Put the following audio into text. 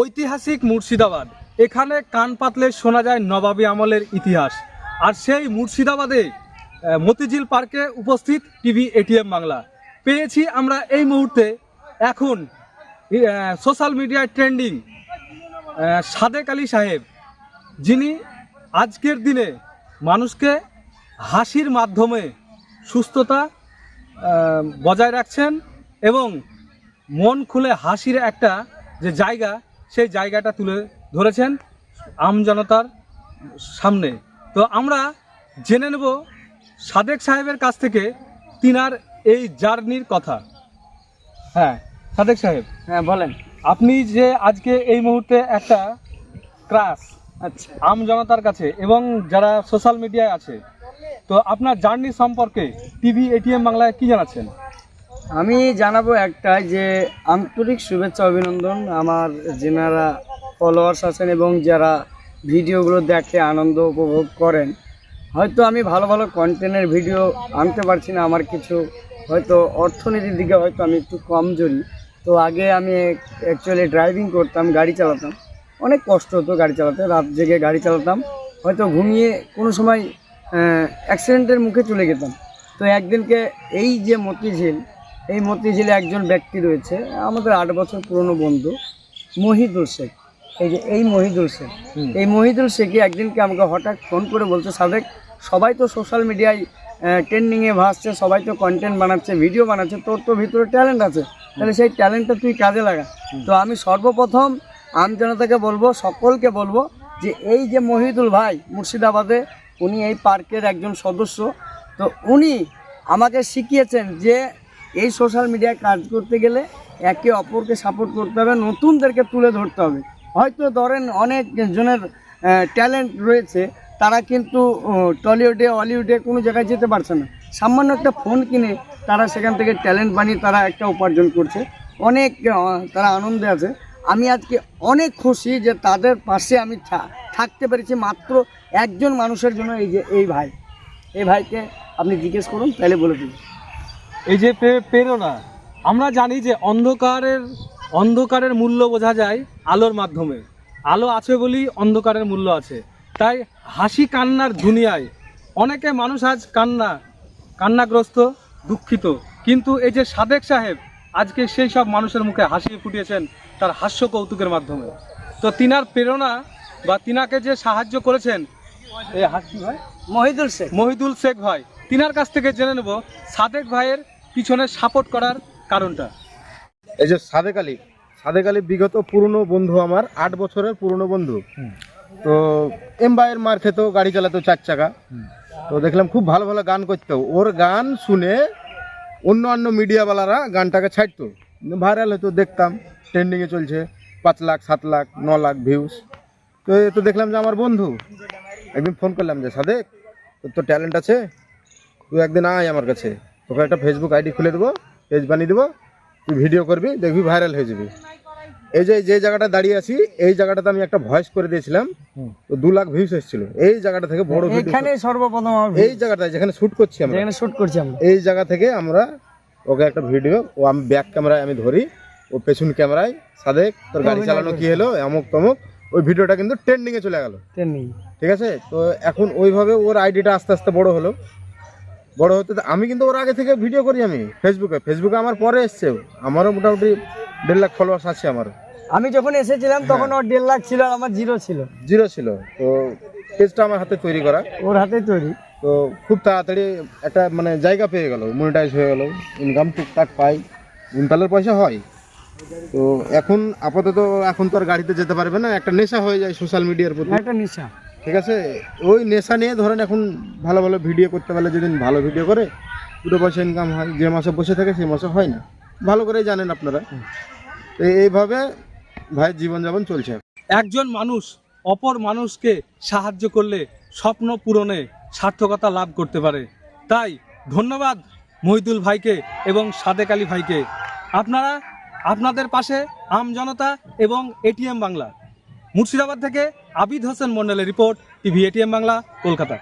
ঐতিহাসিক মুর্শিদাবাদ। এখানে কান পাতলে শোনা যায় নবাবী আমলের ইতিহাস। আর সেই মুর্শিদাবাদে মতিঝিল পার্কে উপস্থিত টিভি এটিএম বাংলা। পেয়েছি আমরা এই মুহূর্তে এখন সোশ্যাল মিডিয়ায় ট্রেন্ডিং সাদেক আলী সাহেব। যিনি আজকের দিনে মানুষকে হাসির মাধ্যমে সুস্থতা বজায় রাখছেন এবং মন খুলে হাসির একটা যে জায়গা সেই জায়গাটা তুলে ধরেছেন আমজনতার সামনে। তো আমরা জেনে নেব সাদেক সাহেবের কাছ থেকে তিনার এই জার্নির কথা। হ্যাঁ সাদেক সাহেব। হ্যাঁ বলেন। আপনি যে আজকে এই মুহূর্তে একটা ক্রাস আচ্ছা। আম জনতার কাছে এবং যারা সোশ্যাল মিডিয়ায় আছে তো আপনার জার্নি সম্পর্কে টিভি এটিএম বাংলায় কি জানাচ্ছেন? আমি জানাব একটাই যে, আন্তরিক শুভেচ্ছা, অভিনন্দন আমার যেনারা ফলোয়ার্স আছেন এবং যারা ভিডিওগুলো দেখে আনন্দ উপভোগ করেন। হয়তো আমি ভালো ভালো কন্টেন্টের ভিডিও আনতে পারছি না, আমার কিছু হয়তো অর্থনীতির দিকে হয়তো আমি একটু কমজোরি। তো আগে আমি অ্যাকচুয়ালি ড্রাইভিং করতাম, গাড়ি চালাতাম। অনেক কষ্ট হতো গাড়ি চালাতে, রাত জেগে গাড়ি চালাতাম। হয়তো ঘুমিয়ে কোনো সময় অ্যাক্সিডেন্টের মুখে চলে যেতাম। তো একদিনকে এই যে মতিঝিল এই মতিঝিলে একজন ব্যক্তি রয়েছে আমাদের আট বছর পুরনো বন্ধু মহিদুল শেখ। এই যে এই মহিদুল শেখ। এই মহিদুল শেখই একদিনকে আমাকে হঠাৎ ফোন করে বলছে সাবেক সবাই তো সোশ্যাল মিডিয়ায় ট্রেন্ডিংয়ে ভাসছে সবাই তো কন্টেন্ট বানাচ্ছে ভিডিও বানাচ্ছে তোর তো ভিতরে ট্যালেন্ট আছে। তাহলে সেই ট্যালেন্টটা তুই কাজে লাগা। তো আমি সর্বপ্রথম আমজনতাকে বলব সকলকে বলব যে এই যে মহিদুল ভাই মুর্শিদাবাদে উনি এই পার্কের একজন সদস্য। তো উনি আমাকে শিখিয়েছেন যে এই সোশ্যাল মিডিয়ায় কাজ করতে গেলে একে অপরকে সাপোর্ট করতে হবে, নতুনদেরকে তুলে ধরতে হবে। হয়তো ধরেন অনেক জনের ট্যালেন্ট রয়েছে, তারা কিন্তু টলিউডে, হলিউডে কোনো জায়গায় যেতে পারছে না। সামান্য একটা ফোন কিনে তারা সেখান থেকে ট্যালেন্ট বানিয়ে তারা একটা উপার্জন করছে। অনেক তারা আনন্দে আছে। আমি আজকে অনেক খুশি যে তাদের পাশে আমি থাকতে পেরেছি মাত্র একজন মানুষের জন্য এই যে, এই ভাই। এই ভাইকে আপনি জিজ্ঞেস করুন, তাহলে বলে দিন। এই যে প্রেরণা আমরা জানি যে অন্ধকারের অন্ধকারের মূল্য বোঝা যায় আলোর মাধ্যমে। আলো আছে বলেই অন্ধকারের মূল্য আছে। তাই হাসি কান্নার দুনিয়ায় অনেকে মানুষ আজ কান্না কান্নাগ্রস্ত দুঃখিত। কিন্তু এই যে সাদেক সাহেব আজকে সেই সব মানুষের মুখে হাসি ফুটিয়েছেন তার হাস্য কৌতুকের মাধ্যমে। তো তিনার প্রেরণা বা তিনাকে যে সাহায্য করেছেন এই হাসি ভাই? মহিদুল শেখ। মহিদুল শেখ ভাই তিনার কাছ থেকে জেনে নেব সাদেক ভাইয়ের পিছনে সাপোর্ট করার কারণটা? এই যে সাদেক আলী সাদেক আলী বিগত পুরনো বন্ধু আমার আট বছরের পুরনো বন্ধু। তো এম ভাইয়ের মার খেত গাড়ি চালাতো চার চাকা। তো দেখলাম খুব ভালো ভালো গান করতো। ওর গান শুনে অন্য অন্য মিডিয়াওয়ালারা গানটাকে ছাড়তো। ভাইরাল হতো দেখতাম ট্রেন্ডিংয়ে চলছে পাঁচ লাখ সাত লাখ ন লাখ ভিউস তো এ তো দেখলাম যে আমার বন্ধু। একদিন ফোন করলাম যে সাদেক তোর তো ট্যালেন্ট আছে তুই একদিন আয় আমার কাছে। তোকে একটা ফেসবুক আইডি খুলে দেবো পেজ বানিয়ে দেবো তুই ভিডিও করবি দেখবি ভাইরাল হয়ে যাবি। এই যে যে জায়গাটা দাঁড়িয়ে আছি এই জায়গাটাতে আমি একটা ভয়েস করে দিয়েছিলাম তো দু লাখ ভিউস এসেছিল। এই জায়গাটা থেকে বড় এখানে সর্বপ্রথম এই জায়গাটায় যেখানে শুট করছি আমরা যেখানে শুট করছি আমরা। এই জায়গা থেকে আমরা ওকে একটা ভিডিও ও আমি ব্যাক ক্যামেরায় আমি ধরি ও পেছন ক্যামেরায় সাদেক তোর গাড়ি চালানো কি। হলো অমুক তমুক ওই ভিডিওটা কিন্তু ট্রেন্ডিংয়ে চলে গেল। ট্রেনিং ঠিক আছে? তো এখন ওইভাবে ওর আইডিটা আস্তে আস্তে বড় হলো। বড় হতে তো- আমি কিন্তু ওর আগে থেকে ভিডিও করি আমি ফেসবুকে ফেসবুকে আমার পরে এসছে। আমারও মোটামুটি দেড় লাখ ফলোয়ার্স আছে আমার। আমি যখন এসেছিলাম তখন ওর দেড় লাখ ছিল আর আমার জিরো ছিল। জিরো ছিল। তো পেজটা আমার হাতে তৈরি করা। ওর হাতে তৈরি। তো খুব তাড়াতাড়ি একটা মানে জায়গা পেয়ে গেল মনিটাইজ হয়ে গেল ইনকাম টুকটাক পাই। ইনকালের পয়সা হয়। তো এখন আপাতত এখন তো আর গাড়িতে যেতে পারবে না একটা নেশা হয়ে যায় সোশ্যাল মিডিয়ার প্রতি। একটা নিশা। ঠিক আছে? ওই নেশা নিয়ে ধরেন এখন ভালো ভালো ভিডিও করতে পারলে যেদিন ভালো ভিডিও করে, দুটো পয়সা ইনকাম হয়, যে মাসে বসে থাকে সেই মাসে হয় না। ভালো করেই জানেন আপনারা। তো এইভাবে ভাইয়ের জীবনযাপন চলছে। একজন মানুষ অপর মানুষকে সাহায্য করলে স্বপ্ন পূরণে সার্থকতা লাভ করতে পারে। তাই ধন্যবাদ মহিদুল ভাইকে এবং সাদেক আলী ভাইকে। আপনারা, আপনাদের পাশে আম জনতা এবং এটিএম বাংলা। মুর্শিদাবাদ থেকে আবিদ হোসেন মন্ডলের report TV ATM Bangla Kolkata.